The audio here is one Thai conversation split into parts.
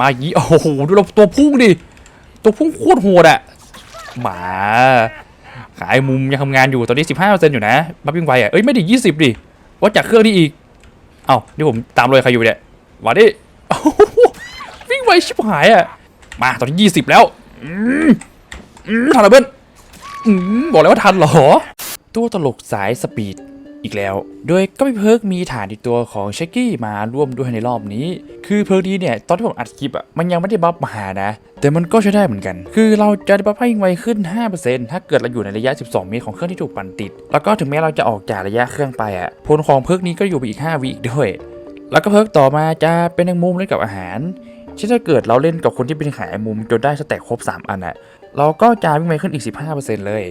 มาอย่างนี้โอ้โหดูเราตัวพุ่งดิตัวพุ่งโคตรโหดอะหมาขายมุมยังทำงานอยู่ตอนนี้15%อร์เซ็นต์อยู่นะมาวิ่งไวอะเอ้ยไม่ดิ20ดิวัดจากเครื่องนี้อีกเอ้านี่ผมตามรอยใครอยู่เนี่ยมาดิวิ่งไวชิบหายอะมาตอนนี้20แล้วทันเหรอเบิ้ลบอกแล้วว่าทันเหรอ ตัวตลกสายสปีด อีกแล้ว โดยก็มีเพิร์กมีฐานอีกตัวของเชคกี้มาร่วมด้วยในรอบนี้ คือเพิร์กนี้เนี่ยตอนที่ผมอัดคลิปอะมันยังไม่ได้บัฟมานะ แต่มันก็ใช้ได้เหมือนกัน คือเราจะได้บัฟให้ไวขึ้น 5%ถ้าเกิดเราอยู่ในระยะ 12 เมตรของเครื่องที่ถูกปั่นติด แล้วก็ถึงแม้เราจะออกจากระยะเครื่องไปอะผลของเพิร์กนี้ก็อยู่ไปอีก 5 วิอีกด้วย แล้วก็เพิร์กต่อมาจะเป็นแมงมุมเล่นกับอาหารเช่นถ้าเกิดเราเล่นกับคนที่เป็นขายมุมจนได้สแต็กครบ 3 อันอะเราก็จะวิ่งไวขึ้นอีก 15%เลย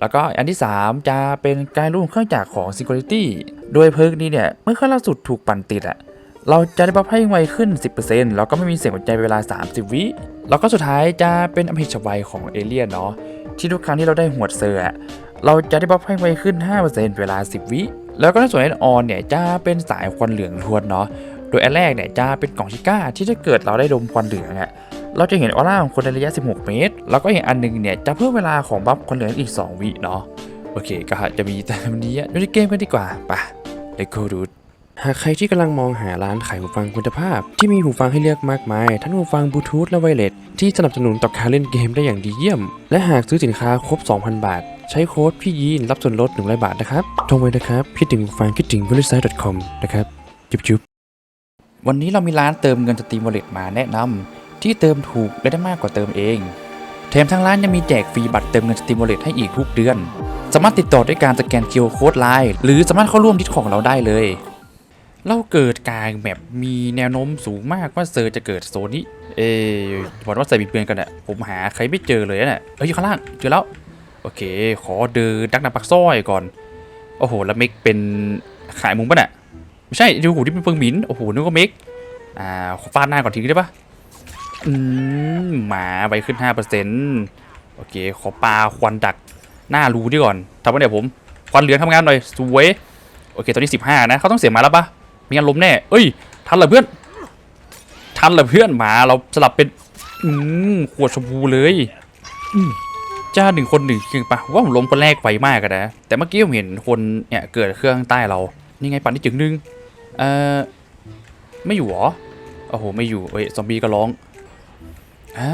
แล้วก็อันที่ 3 จะเป็นการรุ่งเครื่องจักรของ Security โดยเพิร์กนี้เนี่ย เมื่อเครื่องล่าสุดถูกปั่นติดอะเราจะได้บัฟให้ไวขึ้น 10%แล้วก็ไม่มีเสียงหัวใจเวลา 30 วิ แล้วก็สุดท้ายจะเป็นอภิชวัยของเอเลียนเนาะที่ทุกครั้งที่เราได้หัวดเซอร์อเราจะได้บัฟให้ไวขึ้น 5%เวลา 10 วิ แล้วก็ในส่วนแอดออนเนี่ยจะเป็นสายควันเหลืองทวนเนาะโดยอันแรกเนี่ยจะเป็นกล่องชิก้าที่ถ้าเกิดเราได้ดมควันเหลืองอะ เราจะเห็นออร่าของคนในระยะ 16 เมตร แล้วก็อีกอันหนึงเนี่ยจะเพิ่มเวลาของบัฟคนเหลืองอีก 2 วิเนาะโอเคก็จะมีแต่วันนี้ดูในเกมกันดีกว่าไปเลโก้ดูดหากใครที่กำลังมองหาร้านขายหูฟังคุณภาพ ที่มีหูฟังให้เลือกมากมาย ทั้งหูฟังบลูทูธและไวเลสที่สนับสนุนต่อการเล่นเกมได้อย่างดีเยี่ยม และหากซื้อสินค้าครบ 2,000 บาท ใช้โค้ดพี่ยีนรับส่วนลด100บาทนะครับโทรไว้นะครับคิดถึงหูฟังคิดถึงบริษัท .com นะครับจุ๊บจุ๊บวันนี้เรามีร้านเติมเงินสตรีมวอลเล็ตมาแนะนำ ที่เติมถูกและได้มากกว่าเติมเอง แถมทางร้านยังมีแจกฟรีบัตรเติมเงินสตรีมวอลเลตให้อีกทุกเดือน สามารถติดต่อด้วยการสแกน QR Code ไลน์หรือสามารถเข้าร่วมดิสของเราได้เลยเราเกิดกลางแบบมีแนวโน้มสูงมากว่าเซอร์จะเกิดโซนนี้ เอ๊บอกว่าใส่บิดเบือนกันอะผมหาใครไม่เจอเลยนะเอ้ยอยู่ข้างล่างเจอแล้ว โอเค ขอเดินดักนาปักซ้อยก่อน โอ้โห แล้วเมกเป็นขายมุมป่ะน่ะไม่ใช่ดูหูที่เป็นเฟิงหมินโอ้โหนึกว่าเมกอ่าฟาดหน้าก่อนทีได้ปะ อืมหมาไปขึ้น5%โอเค ขอปลาควันดักหน้ารูนี่ก่อนทำไว้เดี๋ยวผม ควันเหลืองทำงานหน่อยสวย โอเค ตอนนี้15นะเขาต้องเสียหมาแล้วปะมีงานล้มแน่ เอ้ย ทันเหรอเพื่อน ทันเหรอเพื่อนหมาเราสลับเป็น อืมขวดชมพูเลยจ้าหนึ่งคนหนึ่งจริงปะว่าผมล้มคนแรกไวมากนะ แต่เมื่อกี้ผมเห็นคนเนี่ยเกิดเครื่องใต้เรา นี่ไงปันที่จึงหนึ่งเอ่อ ไม่อยู่เหรอ โอ้โห ไม่อยู่เอ้ย ซอมบี้ก็ร้อง อ่า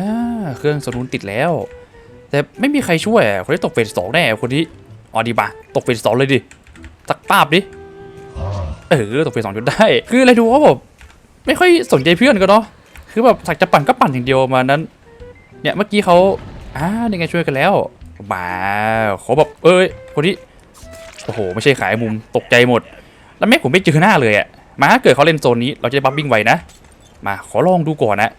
เครื่องสนุนติดแล้ว แต่ไม่มีใครช่วยคนที่ตกเฟสสองแน่คนที่อ๋อดีป่ะตกเฟสสองเลยดิสักป้าบดิเออตกเฟสสองจนได้ คืออะไรดูว่าแบบไม่ค่อยสนใจเพื่อนกันเนาะคือแบบสักจะปั่นก็ปั่นอย่างเดียวมานั้น เนี่ยเมื่อกี้เขาอ่านี่ไงช่วยกันแล้วมาเขาแบบเอ้ยคนที่โอ้โหไม่ใช่ขายมุมตกใจหมด แล้วแม่ผมไม่เจอหน้าเลยอะมาเกิดเขาเล่นโซนนี้เราจะได้บัฟวิ่งไวนะมาขอลองดูก่อนนะ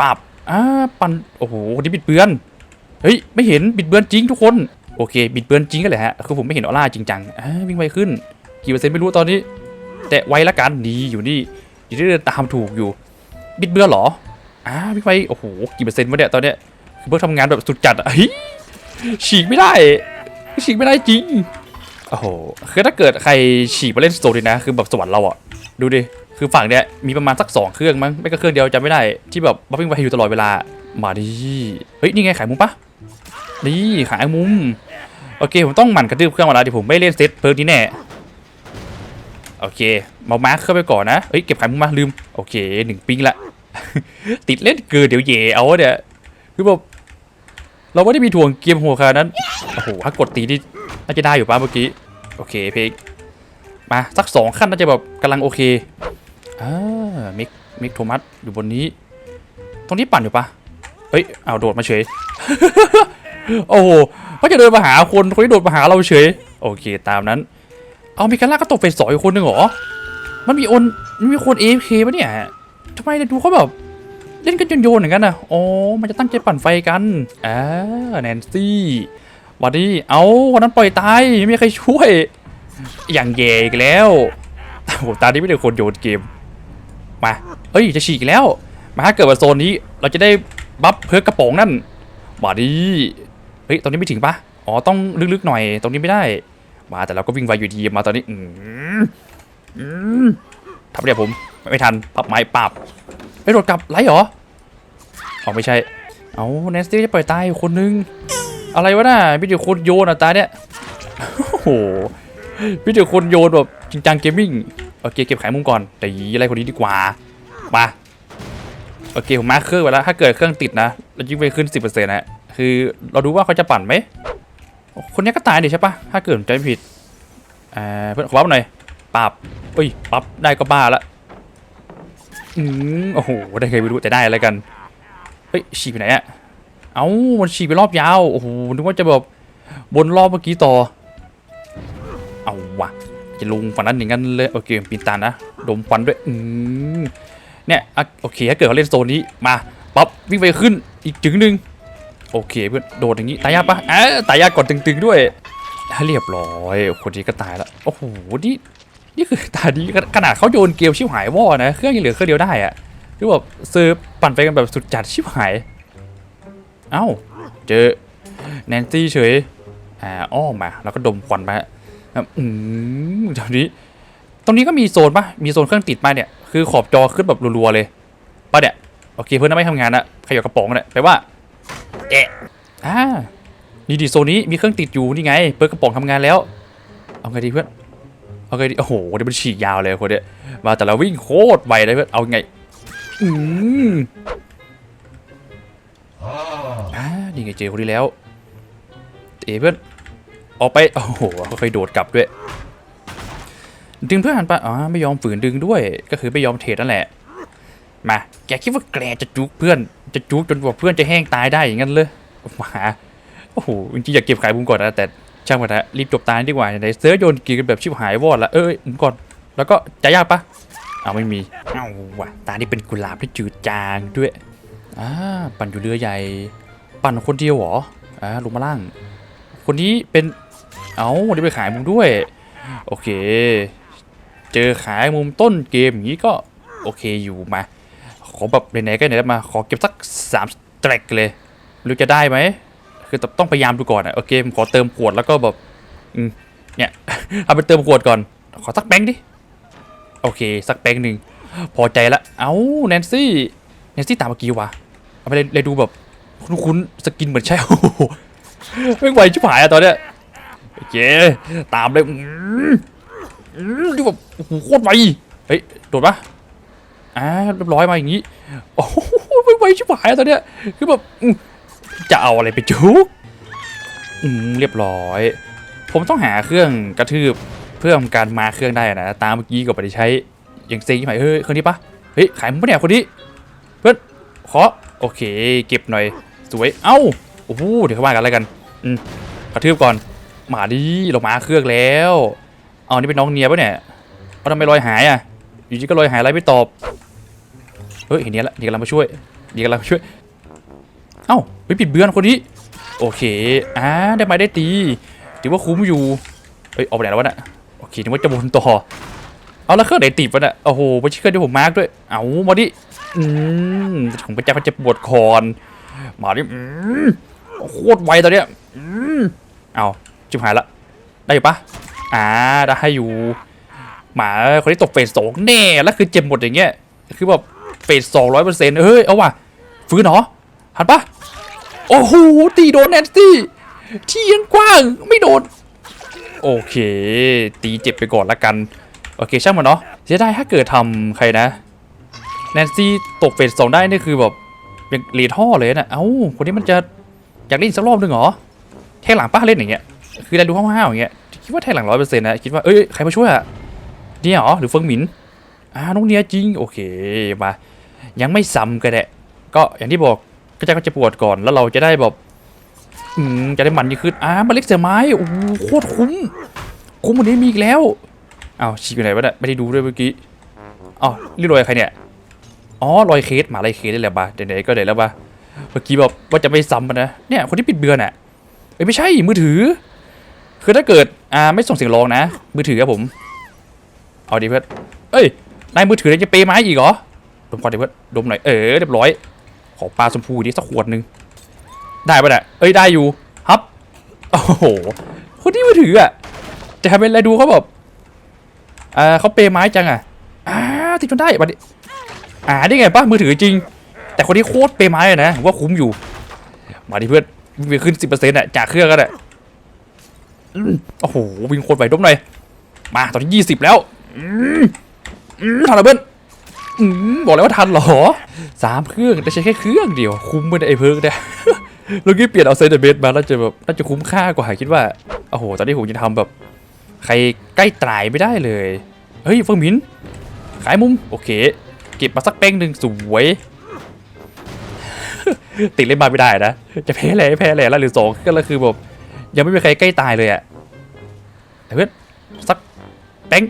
ปับ อ่าปันโอ้โหคนที่บิดเบือน เฮ้ย ไม่เห็นบิดเบือนจริงทุกคน โอเค บิดเบือนจริงกันเลยฮะ คือผมไม่เห็นออร่าจริงจังอ่าวิ่งไวขึ้น กี่เปอร์เซ็นต์ไม่รู้ตอนนี้ แต่ไวละกันดีอยู่นี่ อยู่ที่เดินตามถูกอยู่ บิดเบือนเหรอ อ่าวิ่งไวโอ้โห กี่เปอร์เซ็นต์วะเนี่ยตอนเนี้ยคือเบิร์กทำงานแบบสุดจัดอะเฮ้ยฉีกไม่ได้ ฉีกไม่ได้จริง โอ้โห คือถ้าเกิดใครฉีกมาเล่นสโตรีนะ คือแบบสวรรค์เราอะดูดิ คือฝั่งเนี้ยมีประมาณสักสองเครื่องมั้งไม่ก็เครื่องเดียวจำไม่ได้ที่แบบบัฟฟิ้งไปอยู่ตลอดเวลามาดิเฮ้ยนี่ไงขายมุมปะนี่ขายมุมโอเคผมต้องหมั่นกระตืบเครื่องมาแล้วดิผมไม่เล่นเซตเพิร์กนี้แน่โอเคมามาร์คเข้าไปก่อนนะเฮ้ยเก็บขายมุมมาลืมโอเคหนึ่งปิ้งละติดเล่นเกินเดี๋ยวเย่เอาเนี่ยคือแบบเราไม่ได้มีถ่วงเกมหัวขานั้นโอ้โหถ้ากดตีนี่น่าจะได้อยู่ป่ะเมื่อกี้โอเคเพกมาสักสองขั้นน่าจะแบบกำลังโอเค อ่ามิกมิกโทมัสอยู่บนนี้ ตรงนี้ปั่นอยู่ปะเฮ้ยเอาโดดมาเฉย โอ้โหเขาจะเดินมาหาคนคนที่โดดมาหาเราเฉย โอเคตามนั้น เอามีการล่าก็ตกเฟสสองอีกคนหนึ่งเหรอ มันมีโอนมันมีคนเอฟเคปะเนี่ยทำไมเนี่ยดูเขาแบบเล่นกันโยนๆอย่างนั้นนะอ๋อ มันจะตั้งใจปั่นไฟกันอ่าแนนซี่วันนี้เอาวันนั้นปล่อยตาย ไม่มีใครช่วย อย่างแย่อีกแล้วโอ้โหตานี้ไม่ได้คนโยนเกม มา เอ้ยจะฉีกอีกแล้ว มาถ้าเกิดว่าโซนนี้เราจะได้บัฟเพิร์กกระป๋องนั่นมาดีเฮ้ยตรงนี้ไม่ถึงปะอ๋อต้องลึกๆหน่อย ตรงนี้ไม่ได้ มาแต่เราก็วิ่งไวอยู่ดีมาตอนนี้อืมอืมทำเดี๋ยวผมไม่ทันปับไม้ปับไปโดดกลับไล่เหรอเอไม่ใช่ เอาแนนซี่จะปล่อยตายคนนึง อะไรวะน่ะพี่เดียวคนโยนอะตาเนี่ยโอ้โหพี่เดียวคนโยนแบบจริงจังเกมมิ่ง โอเคเก็บขายมุมก่อนแต่ยีอะไรคนนี้ดีกว่ามาโอเคผมมาเครื่องไว้แล้วถ้าเกิดเครื่องติดนะเรายิ่งไปขึ้น 10%นะคือเราดูว่าเขาจะปั่นไหมคนนี้ก็ตายดิใช่ปะถ้าเกิดผมจำไม่ผิดอ่าเพื่อนขอปั๊บหน่อยปับเอ้ยปับได้ก็บ้าละอืมโอ้โหได้เคยไม่รู้แต่ได้อะไรกันเฮ้ยฉีกไปไหนอะเอ้ามันฉีกไปรอบยาวโอ้โหนึกว่าจะแบบบนรอบเมื่อกี้ต่อเอาวะ จะลงฝั่งนั้นอย่างนั้นเลยโอเคปีนตานนะดมควันด้วยอืมเนี่ยโอเคถ้าเกิดเขาเล่นโซนนี้มาปั๊บวิ่งไปขึ้นอีกจึงหนึ่งโอเคเพื่อนโดดอย่างนี้ตายยากปะเอ้ตายยากก่อนตึงๆด้วยเรียบร้อยคนนี้ก็ตายล้วโอ้โหนี่นี่คือตาดีขนาดเขาโยนเกมชิบหายวอนะเครื่องยังเหลือเครื่องเดียวได้อะคือแบบเซิร์ฟปั่นไปกันแบบสุดจัดชิบหายเอ้าเจอแนนซี่เฉยอ่าอ้อมมาแล้วก็ดมควันมา อืมตอนนี้ ตรงนี้ก็มีโซนปะมีโซนเครื่องติดมาเนี่ย คือขอบจอขึ้นแบบรัวๆเลยปะเนี่ย โอเคเพื่อนไม่ทำงานนะขยับกระป๋องเนี่ยแปลว่าเอะอ่านี่ดิโซนนี้มีเครื่องติดอยู่นี่ไง เปิดกระป๋องทำงานแล้ว เอาไงดีเพื่อน เอาไงดี โอ้โหเดี๋ยวมันฉีกยาวเลยคนเนี้ยมาแต่ละวิ่งโคตรไวเลยเพื่อน เอาไง อืมอ่านี่ไงเจอคนนี้แล้ว เอเพื่อน ออกไป โอ้โหค่อยโดดกลับด้วย ดึงเพื่อนหันไปอ๋อไม่ยอมฝืนดึงด้วย ก็คือไม่ยอมเทรดนั่นแหละ มา แกคิดว่าแกจะจุกเพื่อน จะจุกจนกว่าเพื่อนจะแห้งตายได้อย่างนั้นเลยมาโอ้โห จริงๆอยากเก็บขายบุ้มก่อนนะ แต่ช่างมันนะรีบจบตายดีกว่าในเซิร์ฟโยนกีกันแบบชิบหายวอดละ เอ้ยมุมก่อน แล้วก็จะยากปะเอาไม่มี เอาว่ะ ตานี่เป็นกุหลาบที่จืดจางด้วยอ่าปั่นอยู่เรือใหญ่ ปั่นคนเดียวเหรออ่าลงมาล่าง คนนี้เป็น เอาวันนี้ไปขายมุมด้วย โอเค เจอขายมุมต้นเกมอย่างนี้ก็โอเคอยู่มา ขอแบบไหนๆก็ไหนๆมา ขอเก็บสักสามสแตรกเลยรู้จะได้ไหม คือต้องพยายามดูก่อนอะโอเคผมขอเติมขวดแล้วก็แบบเนี่ยเอาไปเติมขวดก่อน ขอสักแบงค์ดิ โอเค สักแบงค์หนึ่งพอใจละ เอ้าแนนซี่แนนซี่ตามเมื่อกี้วะเอาไปเลยดูแบบคุ้นๆสกินเหมือนใช่โอ้โหไม่งไวชิบหายอะตอนเนี้ย เค ตามเลยดูแบบโอ้โหโคตรไวเฮ้ยโดดปะอ่าเรียบร้อยมาอย่างงี้โอ้โหไม่ไวชิบหายอะตอนเนี้ยคือแบบจะเอาอะไรไปจุกอืมเรียบร้อย ผมต้องหาเครื่องกระทืบเพื่อทำการมาเครื่องได้นะตามเมื่อกี้ก็ไปใช้อย่างเซ็งที่ไหนเฮ้ยเครื่องนี้ปะเฮ้ยขายมันปะเนี่ยคนนี้เพื่อนขอโอเค เก็บหน่อยสวยเอ้าโอ้โหเดี๋ยวเขาว่ากันอะไรกันอืมกระทืบก่อน มาดิเรามาเครื่องแล้ว เอานี่เป็นน้องเนียปะเนี่ยเอาทำไมลอยหายอะ อยู่ดีก็ลอยหายอะไรไม่ตอบ เฮ้ยเห็นเนี้ยละเดี๋ยวกำลังมาช่วยเดี๋ยวกำลังมาช่วย เอ้าไปปิดเบือนคนนี้ โอเค อ่าได้ไม้ได้ตี ถือว่าคุ้มอยู่ เฮ้ยออกไปไหนแล้ววะน่ะ โอเคนึกว่าจะวนต่อ เอาแล้วเครื่องไหนติดวะน่ะ โอ้โหไม่ใช่เครื่องที่ผมมาร์กด้วย เอามาดิ อืมของพระเจ้าเขาจะปวดคอน มาดิ อืมโคตรไวตอนเนี้ย อืมเอา จิบหายละ ได้อยู่ปะอ่าได้ให้อยู่ หมาคนที่ตกเฟสสองแน่แล้วคือเจ็บหมดอย่างเงี้ยคือแบบเฟสสองร้อยเปอร์เซ็นต์เฮ้ยเอาว่ะฟื้นเหรอหันปะโอ้โหตีโดนแนนซี่ที่ยังกว้างไม่โดนโอเค ตีเจ็บไปก่อนละกัน โอเคช่างมันเนาะเสียดายถ้าเกิดทำใครนะแนนซี่ตกเฟสสองได้นี่คือแบบเป็นเลท่อเลยนะเอ้าคนนี้มันจะอยากเล่นอีกสักรอบหนึ่งเหรอแทงหลังป้าเล่นอย่างเงี้ย คือได้ดูห้าวๆอย่างเงี้ยคิดว่าแทงหลังร้อยเปอร์เซ็นต์นะคิดว่าเอ้ยใครมาช่วยอะเนี่ยหรอหรือเฟิงหมินอ่าน้องเนียจริงโอเคมายังไม่ซ้ำก็ได้ก็อย่างที่บอกก็จะก็จะปวดก่อนแล้วเราจะได้แบบอืมจะได้มันยิ่งขึ้นอ่ามาเล็กเสือไม้โอ้โหโคตรคุ้มคุ้มวันนี้มีอีกแล้วอ้าวฉีกอยู่ไหนวะเนี่ยไม่ได้ดูด้วยเมื่อกี้อ๋อนี่รอยใครเนี่ยอ๋อรอยเคสหมาลายเคสได้แล้วปะเดี๋ยวๆก็เดี๋ยวแล้วปะเมื่อกี้บอกว่าจะไม่ซ้ำมันนะเนี่ยคนที่ปิดเบือนอะเอ้ยไม่ใช่มือถือ คือถ้าเกิดอ่าไม่ส่งเสียงร้องนะ มือถือครับผม เอาดิเพื่อนเอ้ยนายมือถือจะเปย์ไม้อีกเหรอดมก่อนดิเพื่อนดมหน่อยเออเรียบร้อย ขอปลาชมพูดิสักขวดหนึ่งได้ปะเนี่ยเอ้ยได้อยู่ฮับโอ้โหคนที่มือถืออะจะทำเป็นอะไรดูเขาแบบอ่าเขาเปย์ไม้จังอะอ่าติดจนได้บัดนี้อ่าได้ไงปะมือถือจริง แต่คนที่โคตรเปย์ไม้นะว่าคุ้มอยู่ มาดิเพื่อนวิ่งขึ้นสิบเปอร์เซ็นต์อะจากเครื่องก็ได้ โอ้โหวิ่งโคตรไหวดมหน่อย มาตอนที่ยี่สิบแล้วทันรอเพื่อนอืมบอกแล้วว่าทันหรอสามเครื่องแต่ใช้แค่เครื่องเดียว คุ้มไปไอ้เพิร์กเนี่ยลูกนี้เปลี่ยนเอาเซนเบสมาแล้วจะแบบน่าจะคุ้มค่ากว่าคิดว่าโอ้โหตอนนี้ผมจะทำแบบ ใครใกล้ตายไม่ได้เลย เฮ้ยเฟิงหมิน ขายมุม โอเค เก็บมาสักเป้งหนึ่งสวย ติดเล่นมาไม่ได้นะ จะแพ้เลยแพ้เลยแล้วหรือสองก็เลยคือแบบ ยังไม่มีใครใกล้ตายเลยอะแต่เพื่อนสักเป้ง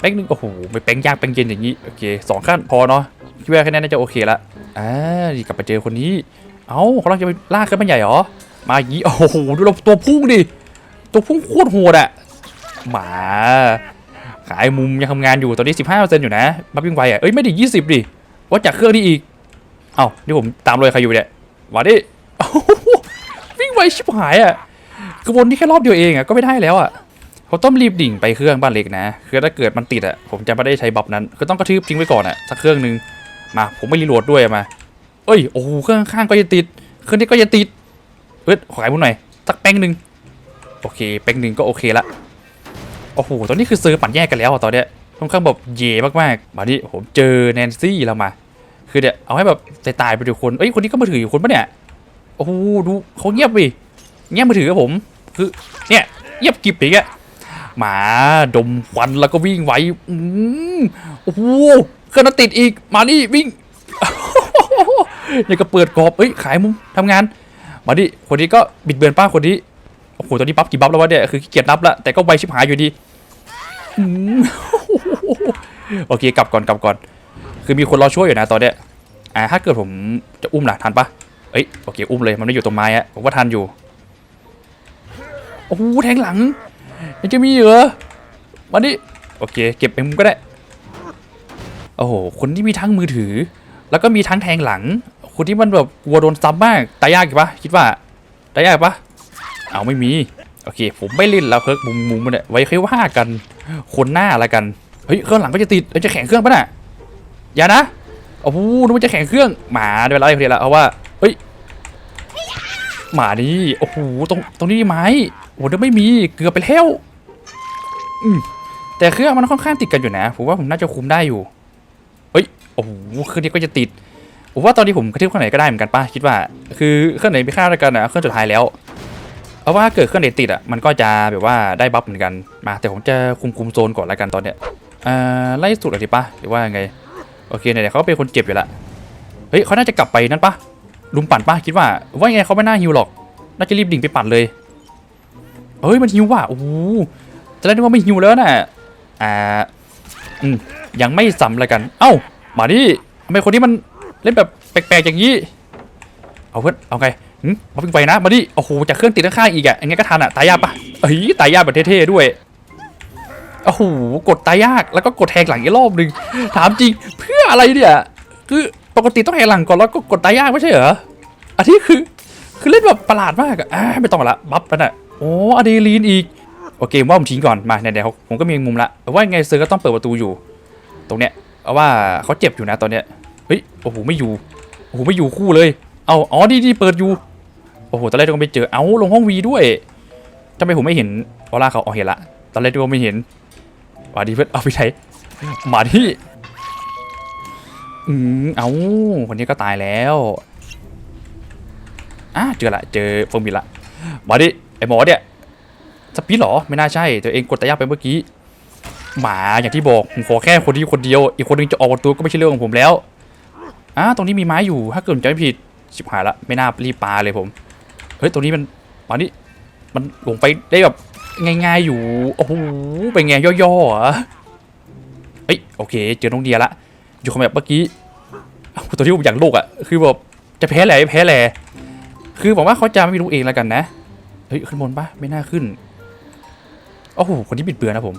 เป้งหนึ่งโอ้โหไม่เป้งยากเป้งเย็นอย่างนี้โอเคสองขั้นพอเนาะคิดว่าแค่นี้น่าจะโอเคละอ่านี่กลับมาเจอคนนี้ เอ้าเขาลังจะไปลากขึ้นมันใหญ่เหรอมาอย่างนี้โอ้โหดูเราตัวพุ่งดิตัวพุ่งโคตรโหดอะหมาขายมุมยังทำงานอยู่ตอนนี้15%อร์เซ็นต์อยู่นะมาวิ่งไวอะเอ้ยไม่ดิ20ดิว่าจากเครื่องนี้อีกเอ้านี่ผมตามรอยใครอยู่เนี่ยมาดิวิ่งไวชิบหายอะ คือวนที่แค่รอบเดียวเองอะก็ไม่ได้แล้วอะเขาต้องรีบดิ่งไปเครื่องบ้านเล็กนะคือถ้าเกิดมันติดอะผมจะไม่ได้ใช้บัฟนั้นคือต้องกระทืบทิ้งไว้ก่อนอะสักเครื่องหนึงมา ผมไม่รีโหลดด้วยมา เอ้ยโอ้โหเครื่องข้างก็จะติด เครื่องนี้ก็จะติดเอ้ยขอขายมุมหน่อยสักแป้งหนึ่งโอเคแป้งหนึ่งก็โอเคละโอ้โหตอนนี้คือซื้อปั่นแยกกันแล้วอะตอนเนี้ยค่อนข้างแบบเย่มากๆมาดิผมเจอแนนซี่แล้วมาคือเนี่ยเอาให้แบบตายๆไปดูคนเอ้ยคนนี้ก็มือถืออยู่คนปะเนี่ยโอ้โหดูเขาเงียบดิ เงียมือถือกับผมคือเนี่ยเงียบกิบอย่างเงี้ยหมาดมควันแล้วก็วิ่งไวอืมโอ้โหเครื่องนั้นติดอีกมาดิวิ่งเนี่ยก็เปิดกรอบเอ้ยขายมุมทำงาน มาดิคนนี้ก็บิดเบือนป้าคนนี้โอ้โหตอนนี้บัฟกี่บัฟแล้ววะเนี่ยคือขี้เกียจนับละแต่ก็ไวชิบหายอยู่ดีโอเคกลับก่อนกลับก่อน คือมีคนรอช่วยอยู่นะตอนเนี้ยอ่าถ้าเกิดผมจะอุ้มล่ะทันปะเอ้ยโอเคอุ้มเลยมันไม่อยู่ตรงไม้อะผมว่าทันอยู่ โอ้โหแทงหลังยังจะมีเหรอมาดิโอเค เก็บไปมุมก็ได้ โอ้โห คนที่มีทั้งมือถือ แล้วก็มีทั้งแทงหลัง คนที่มันแบบกลัวโดนซ้ำมาก ตายยากปะคิดว่า ตายยากปะเอาไม่มี โอเค ผมไม่เล่นแล้วเพิร์กมุมมุมมันเนี่ยไว้ค่อยว่ากัน คนหน้าละไรกัน เฮ้ย เครื่องหลังก็จะติดจะแข่งเครื่องปะน่ะ อย่านะ โอ้โหนึกว่าจะแข่งเครื่อง หมาเดี๋ยวเราไอ้คนเดียวละเพราะว่า เฮ้ย หมานี่ โอ้โห ตรง ตรงนี้มีไม้ โอ้โหเดี๋ยวไม่มีเกือบไปแล้วอืมแต่เครื่องมันค่อนข้างติดกันอยู่นะผมว่าผมน่าจะคุมได้อยู่เฮ้ยโอ้โหเครื่องนี้ก็จะติดผมว่าตอนนี้ผมกระทืบเครื่องไหนก็ได้เหมือนกันป่ะคิดว่า คือเครื่องไหนมีค่าเท่ากันนะเครื่องสุดท้ายแล้วเพราะว่าเกิดเครื่องเน็ตติดอะมันก็จะแบบว่าได้บัฟเหมือนกันมา แต่ผมจะคุมคุมโซนก่อนแล้วกันตอนเนี้ยอ่าไล่สุดเลยดีปะหรือว่าไงโอเคเนี่เขาเป็นคนเจ็บอยู่ละเฮ้ยเขาน่าจะกลับไปนั่นปะลุมปั่นปะคิดว่าว่าไงเขาไม่น่าฮิวหรอกน่าจะรีบดิ่งไปปั่นเลย เฮ้ยมันฮิวว่ะโอ้โหจะได้นึกว่าไม่ฮิวแล้วน่ะอ่าอืมยังไม่ซ้ำแล้วกัน เอ้ามาดิทำไมคนนี้มันเล่นแบบแปลกๆอย่างนี้ เอาเพื่อนเอาไงหึมาวิ่งไปนะมาดิโอ้โหจากเครื่องติดข้างๆอีกอะอย่างเงี้ก็ทันอะตายยากปะเอ้ยตายยากแบบเท่ๆด้วยโอ้โหกดตายยากแล้วก็กดแทงหลังอีกรอบหนึ่งถามจริงเพื่ออะไรเนี่ยคือปกติต้องแทงหลังก่อนแล้วก็กดตายยากไม่ใช่เหรออันนี้คือ คือเล่นแบบประหลาดมากอะอ่าไม่ต้องละบัฟแล้วน่ะ โอ้อะดรีนาลีนอีก โอเคว่าผมทิ้งก่อนมาเนี่ยเดี๋ยวผมก็มีมุมละว่าไงเซอร์ก็ต้องเปิดประตูอยู่ ตรงเนี้ยเพราว่าเขาเจ็บอยู่นะตอนเนี้ยเฮ้ยโอ้โหไม่อยู่โอ้โหไม่อยู่คู่เลย เอาอ๋อดีดีเปิดอยู่โอ้โหตอนแรกก็ไม่เจอเอาลงห้องวีด้วยทำไมผมไม่เห็นออร่าเขาอ๋อเห็นละตอนแรกก็ไม่เห็นมาดีเพื่อนเอาไปใช้มาที่อืมเอาคนนี้ก็ตายแล้วอะเจอละเจอเฟิร์มบิละมาดิ ไอหมอเนี่ยสปีดหรอไม่น่าใช่ ตัวเองกดตะยากไปเมื่อกี้ หมาอย่างที่บอกผมขอแค่คนที่คนเดียว อีกคนนึงจะออกประตูก็ไม่ใช่เรื่องของผมแล้วอะตรงนี้มีไม้อยู่ถ้าเกิดมจำไม่ผิดชิบหายละไม่น่ารีบปาเลยผมเฮ้ยตรงนี้มันมานี่มันลงไปได้แบบง่ายๆอยู่โอ้โหเป็นไงย่อๆเหรอเอ้ยโอเค เจอน้องเดียละอยู่คนแบบเมื่อกี้ตัวที่ผมอย่ากลูกอะคือแบบจะแพ้แหล่แพ้แหล่คือบอกว่าเขาจะไม่รู้เองแล้วกันนะ เฮ้ย ขึ้นบนปะไม่น่าขึ้น โอ้โห คนที่บิดเบือนนะผม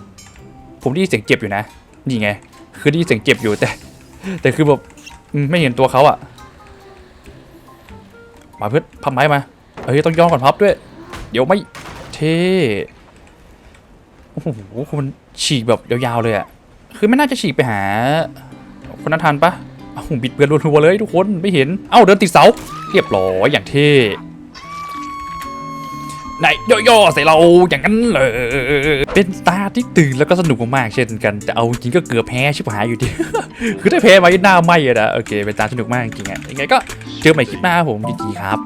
ผมได้ยินเสียงเจ็บอยู่นะ นี่ไง คือได้ยินเสียงเจ็บอยู่แต่ แต่คือแบบไม่เห็นตัวเขาอะมาเพื่อนพับไม้มา เฮ้ย ต้องย่อก่อนพับด้วย เดี๋ยวไม่เท่โอ้โหคนฉีกแบบยาวๆเลยอะคือไม่น่าจะฉีกไปหา คนนั้นทันปะเอ้าบิดเบือนรัวๆเลยทุกคนไม่เห็น เอ้าเดินติดเสา เรียบร้อยอย่างเท่ ไหนย่อๆใส่เราอย่างนั้นเลยเป็นตาที่ตื่นแล้วก็สนุกมากๆเช่นกันแต่เอาจริงก็เกือบแพ้ชิบหายอยู่ดี คือถ้าแพ้มาหน้าไหมอะนะโอเคเป็นตาสนุกมากจริงๆอะยังไงก็เจอใหม่คลิปหน้าผมจีๆครับ